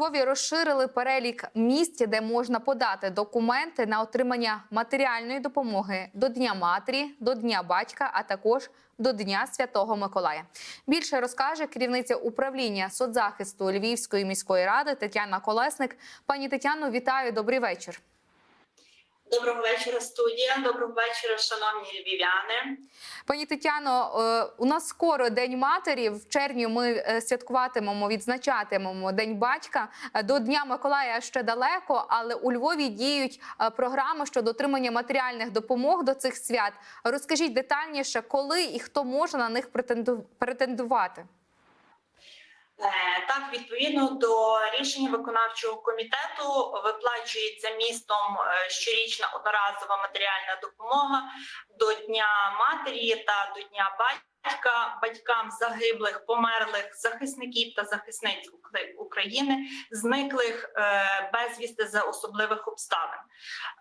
Львові розширили перелік місць, де можна подати документи на отримання матеріальної допомоги до Дня матері, до Дня батька, а також до Дня Святого Миколая. Більше розкаже керівниця управління соцзахисту Львівської міської ради Тетяна Колесник. Пані Тетяно, вітаю. Добрий вечір. Доброго вечора, студія. Доброго вечора, шановні львів'яни. Пані Тетяно, е, у нас скоро День матері. В червні ми е, святкуватимемо, відзначатимемо День батька. Е, До Дня Миколая ще далеко, але у Львові діють програми щодо отримання матеріальних допомог до цих свят. Розкажіть детальніше, коли і хто може на них претенду- претендувати. Е, Так, відповідно до рішення виконавчого комітету виплачується містом е, щорічна одноразова матеріальна допомога до Дня матері та до Дня батька батькам загиблих, померлих захисників та захисниць Укр- України, зниклих е, безвісти за особливих обставин.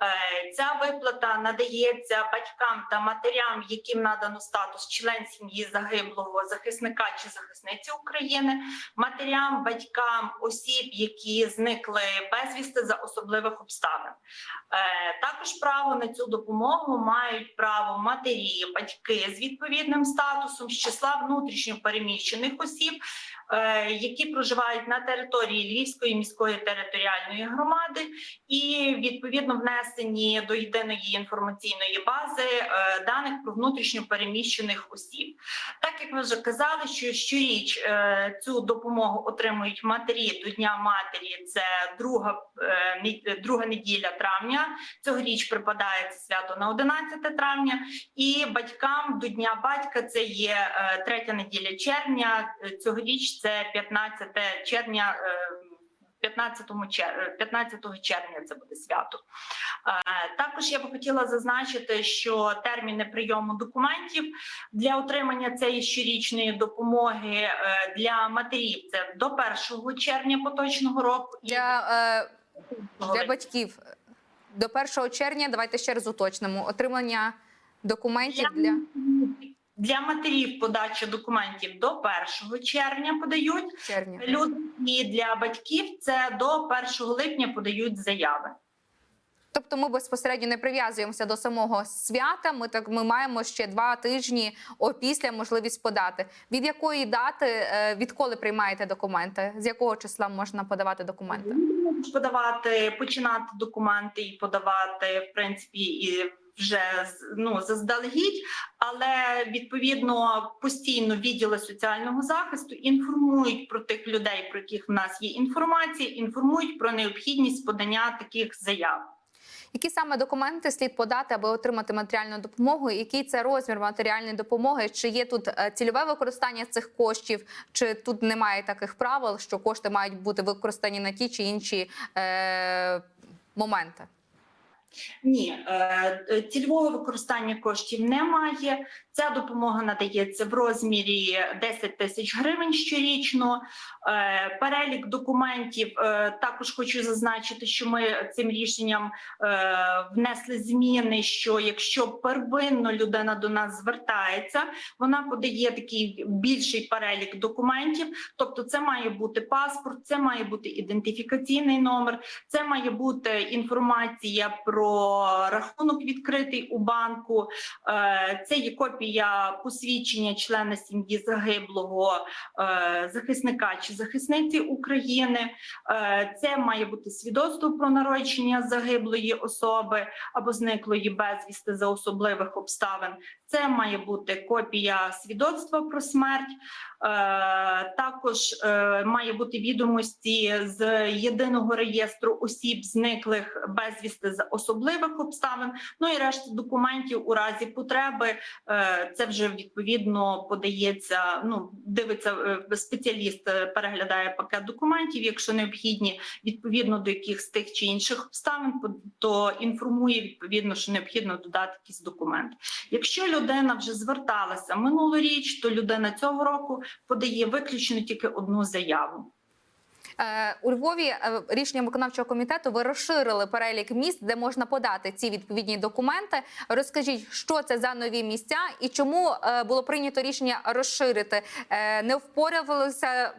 Е, Ця виплата надається батькам та матерям, яким надано статус член сім'ї загиблого захисника чи захисниці України, матерям, батькам осіб, які зникли безвісти за особливих обставин. Е, Також право на цю допомогу мають право матері, батьки з відповідним статусом з числа внутрішньо переміщених осіб, які проживають на території Львівської міської територіальної громади, і відповідно внесені до єдиної інформаційної бази е, даних про внутрішньо переміщених осіб. Так як ви вже казали, що щоріч е, цю допомогу отримують матері до Дня матері. Це друга, е, друга неділя травня. Цьогоріч припадає це свято на 11 травня. І батькам до Дня батька це є третя неділя червня. Цьогоріч це 15 червня. Е, 15 червня це буде свято. Е, Також я би хотіла зазначити, що терміни прийому документів для отримання цієї щорічної допомоги е, для матерів це до 1 червня поточного року Для, е, для батьків до 1 червня. Давайте ще раз уточнимо отримання документів для. Для матерів подача документів до 1 червня подають червня. люди, і для батьків це до 1 липня подають заяви. Тобто ми безпосередньо не прив'язуємося до самого свята. Ми так ми маємо ще два тижні опісля можливість подати. Від якої дати, е, відколи приймаєте документи? З якого числа можна подавати документи? подавати, починати документи і подавати, в принципі, і вже ну, заздалегідь, але відповідно постійно відділи соціального захисту інформують про тих людей, про яких в нас є інформація, інформують про необхідність подання таких заяв. Які саме документи слід подати, аби отримати матеріальну допомогу? Який це розмір матеріальної допомоги? Чи є тут е, цільове використання цих коштів, чи тут немає таких правил, що кошти мають бути використані на ті чи інші е, моменти? Ні, е, е, цільового використання коштів немає. Ця допомога надається в розмірі 10 тисяч гривень щорічно. Е, Перелік документів також хочу зазначити, що ми цим рішенням внесли зміни. Що якщо первинно людина до нас звертається, вона подає такий більший перелік документів. Тобто, це має бути паспорт, це має бути ідентифікаційний номер, це має бути інформація про рахунок відкритий у банку. Е, Це є копія посвідчення члена сім'ї загиблого е, захисника чи захисниці України. Е, Це має бути свідоцтво про народження загиблої особи або зниклої безвісти за особливих обставин. Це має бути копія свідоцтва про смерть. Також має бути відомості з єдиного реєстру осіб, зниклих безвісти за особливих обставин. Ну і решта документів у разі потреби. е, Це вже відповідно подається. Ну дивиться е, спеціаліст, е, переглядає пакет документів. Якщо необхідні відповідно до яких з тих чи інших обставин, то інформує відповідно, що необхідно додати якийсь документ. Якщо людина вже зверталася минулоріч, то людина цього року подає виключно тільки одну заяву. Е, У Львові е, рішенням виконавчого комітету ви розширили перелік міст, де можна подати ці відповідні документи. Розкажіть, що це за нові місця і чому е, було прийнято рішення розширити? Не впорювалися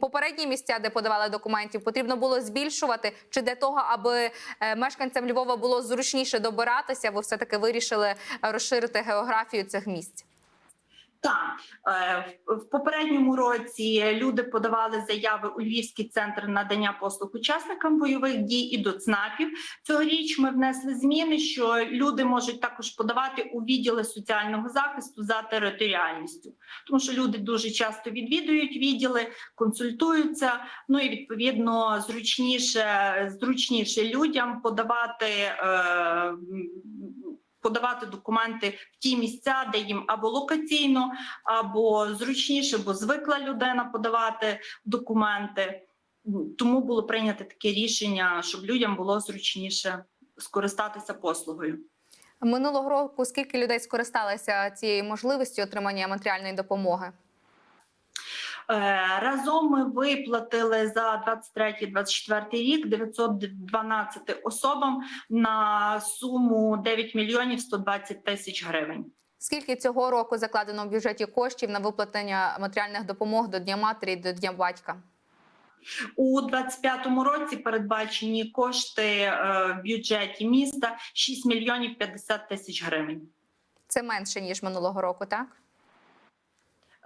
попередні місця, де подавали документів. Потрібно було збільшувати чи для того, аби мешканцям Львова було зручніше добиратися, ви все таки вирішили розширити географію цих місць. Е, в- попередньому році люди подавали заяви у Львівський центр надання послуг учасникам бойових дій і до ЦНАПів. Цьогоріч ми внесли зміни, що люди можуть також подавати у відділи соціального захисту за територіальністю, тому що люди дуже часто відвідують відділи, консультуються. Ну і відповідно зручніше, зручніше людям подавати. Е, Подавати документи в ті місця, де їм або локаційно, або зручніше, бо звикла людина подавати документи. Тому було прийнято таке рішення, щоб людям було зручніше скористатися послугою. Минулого року скільки людей скористалися цією можливістю отримання матеріальної допомоги? Е, Разом ми виплатили за 23-24 рік 912 особам на суму 9 мільйонів 120 тисяч гривень. Скільки цього року закладено в бюджеті коштів на виплатення матеріальних допомог до Дня матері і до Дня батька? У 25-му році передбачені кошти е, в бюджеті міста 6 мільйонів 50 тисяч гривень. Це менше ніж минулого року, так?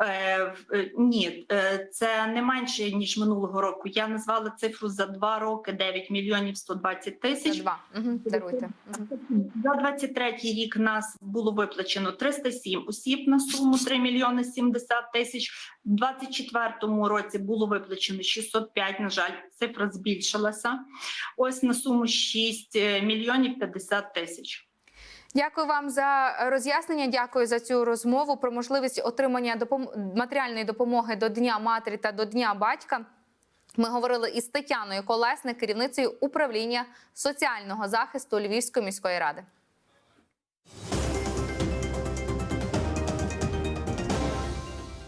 Е, е, ні, е, це не менше ніж минулого року. Я назвала цифру за два роки 9 мільйонів 120 Це тисяч. два. Угу, даруйте. За 23 рік нас було виплачено 307 осіб на суму 3 мільйони 70 тисяч. В 24 році було виплачено 605, на жаль, цифра збільшилася. Ось на суму 6 мільйонів 50 тисяч. Дякую вам за роз'яснення. Дякую за цю розмову про можливість отримання допом... матеріальної допомоги до Дня матері та до Дня батька. Ми говорили із Тетяною Колесник, керівницею управління соціального захисту Львівської міської ради.